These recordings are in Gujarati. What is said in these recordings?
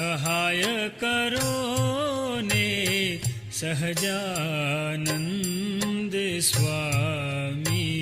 સહાય કરો ને સહજાનંદ સ્વામી.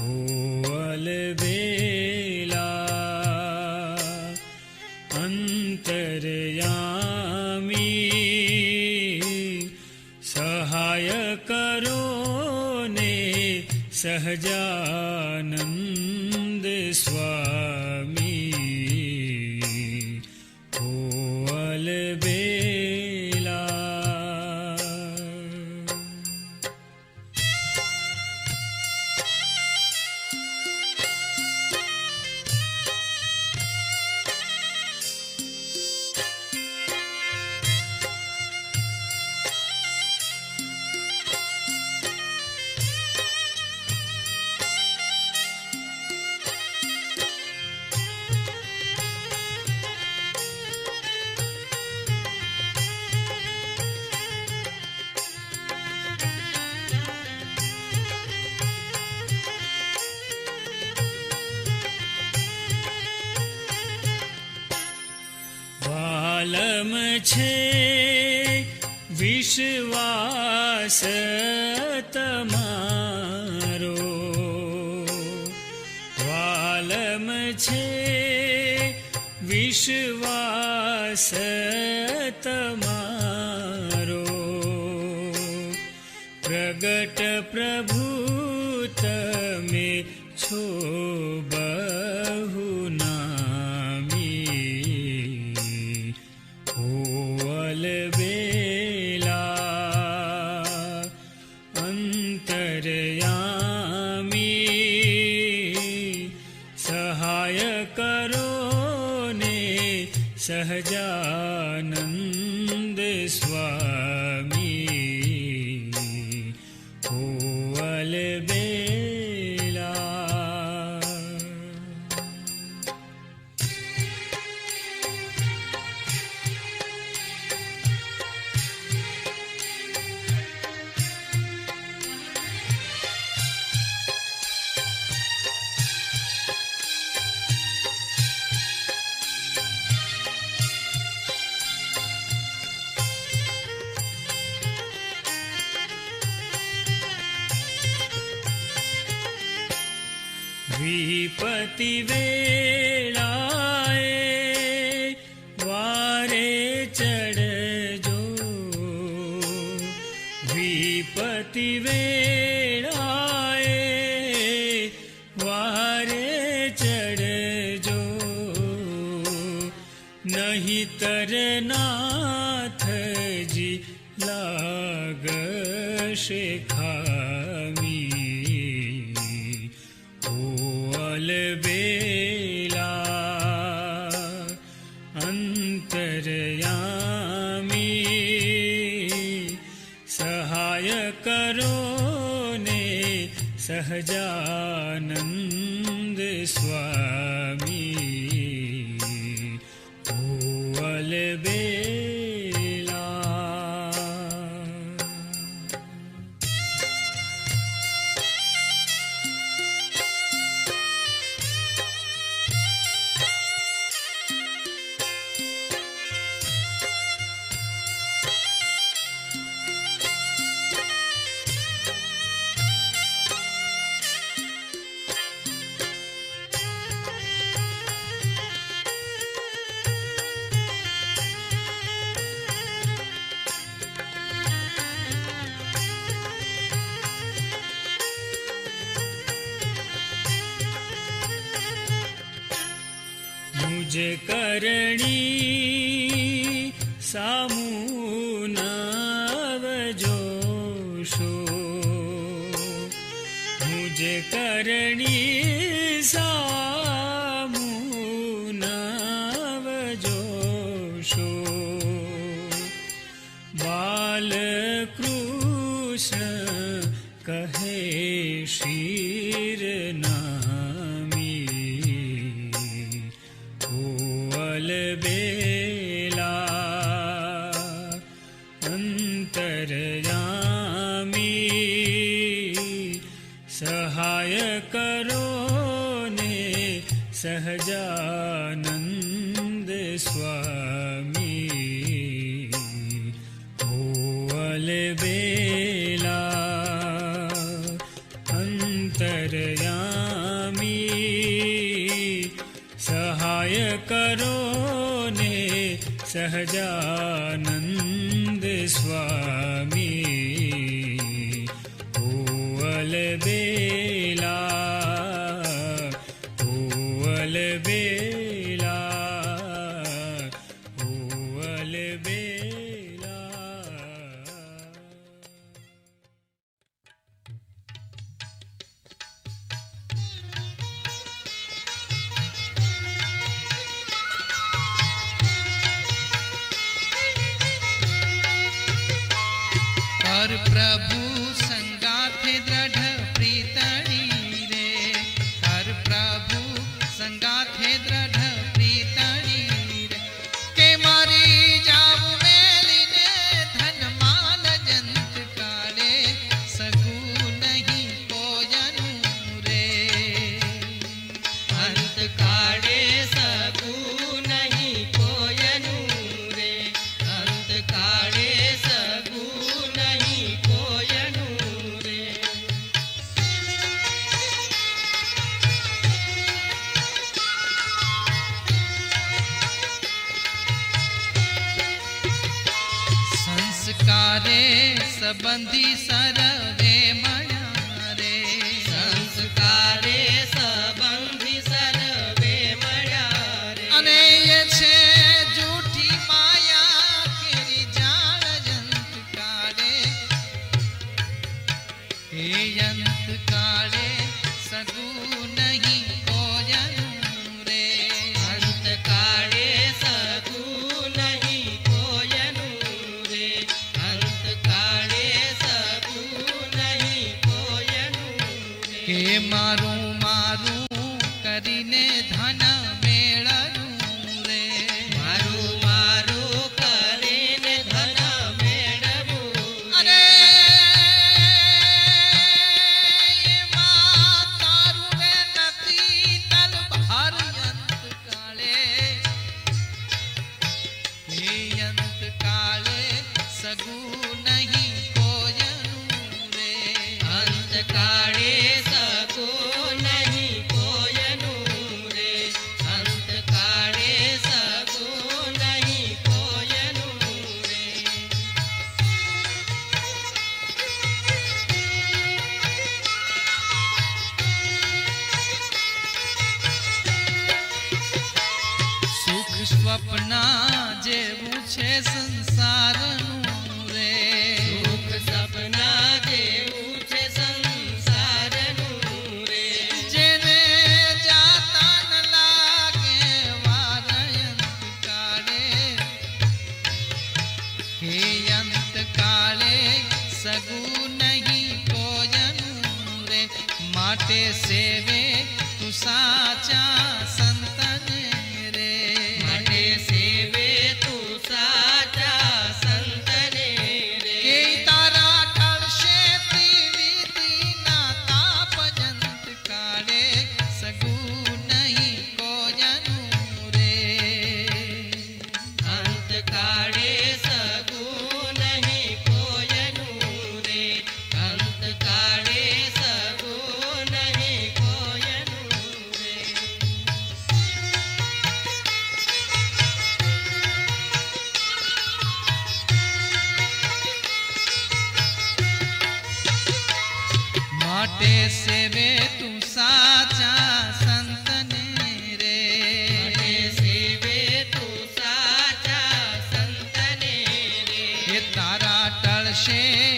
ઓલ બેલા અંતરયામી. સહાય કરો ને સહજાનંદ છે વિશ્વાસ તમારો. વાલમ છે વિશ્વાસ તમારો. પ્રગટ પ્રભુ તમે છો सहजानन्द स्वामी पतिवे ને સહજાનંદ સ્વામી કરણી સામુનાવ જોશો મુજ કરણી સામુનાવ જોશો બાલકૃષ્ણ કહે શિર સહજાનંદ સ્વામી ઓલ બેલા ವಂದಿಸರವೇ સપના જેવું છે સંસારનું રે સુખ સપના शेर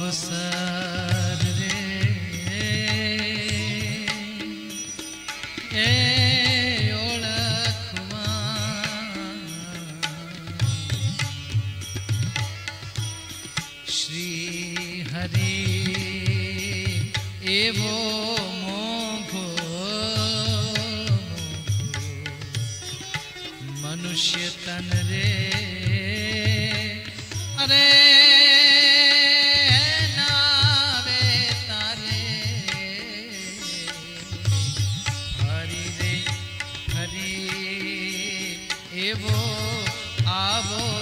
अवसर रे। ए એવો આવો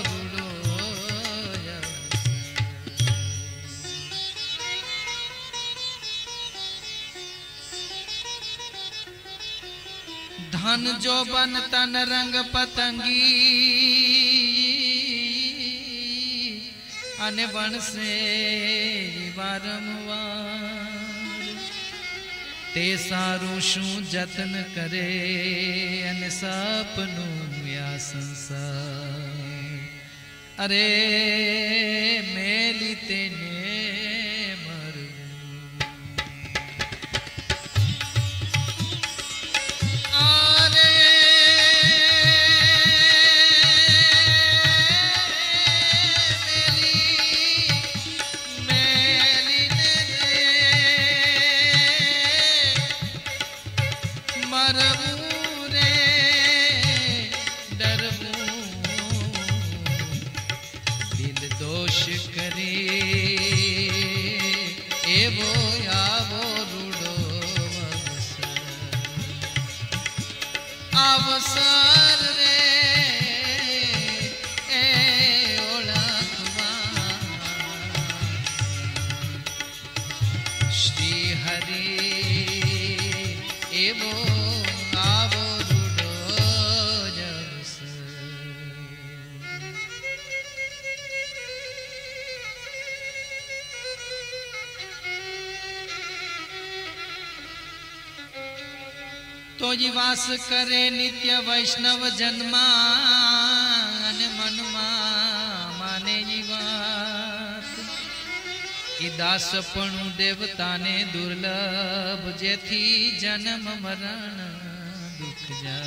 ધન જો બન તન રંગ પતંગી અને વણસે વારંવાર તે સારું શું જતન કરે અને સપનું સંસાર. અરે करे नित्य वैष्णव जन्मान मन माने कि दासपणु देवता ने दुर्लभ जे थी जन्म मरण दुख जा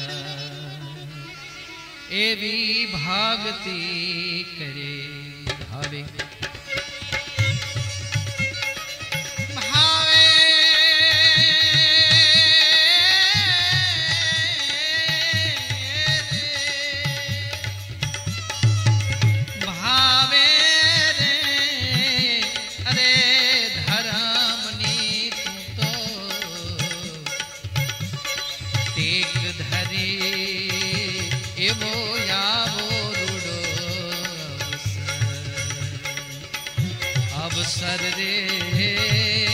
एवी भागती करे भावे। अवसर रे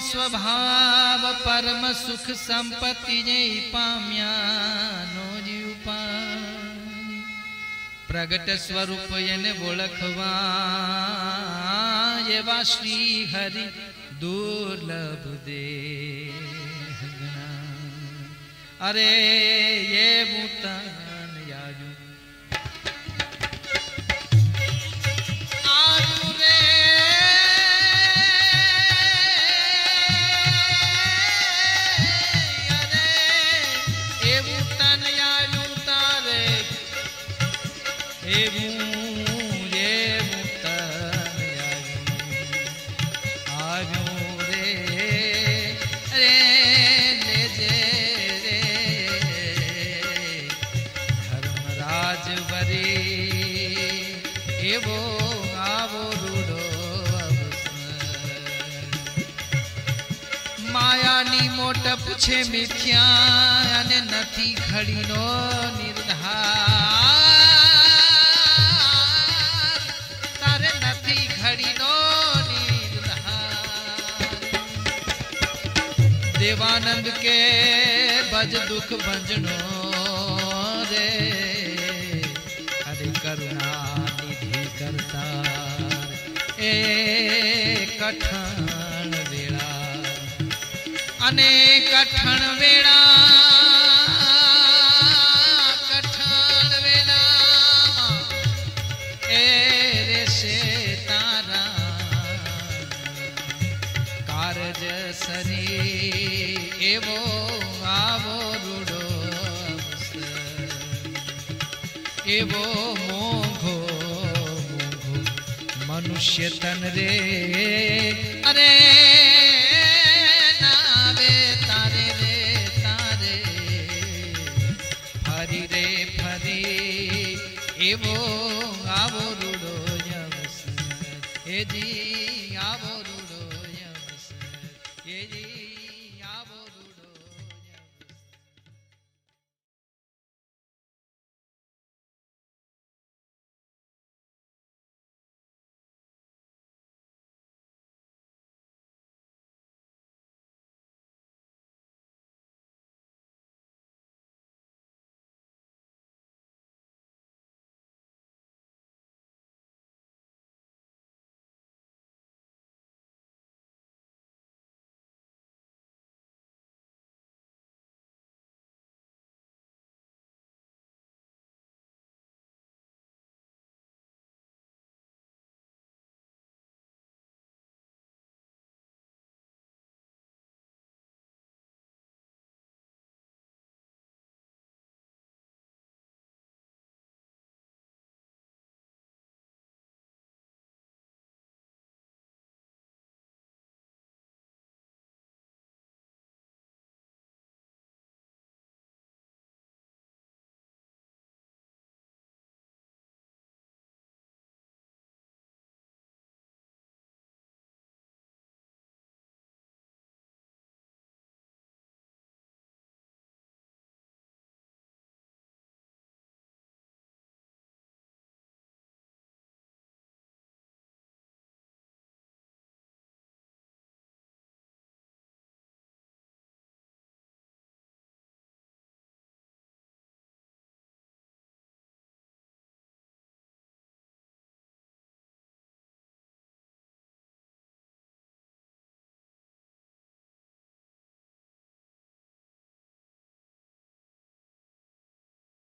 स्वभाव, परम सुख संपत्ति जय पाम्यानो जीवपा प्रगट स्वरूप यन ओळखवा, एवा श्री हरि दुर्लभ दे अरे ये बूता માયાની મોટપ છે મિથ્યા અને નથી ઘડીનો નિર્ધાર તારે નથી ઘડીનો નિર્ધાર દેવાનંદ કે ભજ દુઃખ ભંજનો રે હરે કરુણા નિધિ કરતા એ કઠણ વેળા અને કઠણ વેળા કઠણ રેશે તારા કારજ એવો આવો રૂડો. એવો મોઘો. મનુષ્ય તન રે એવો આવો રૂડો અવસર એજી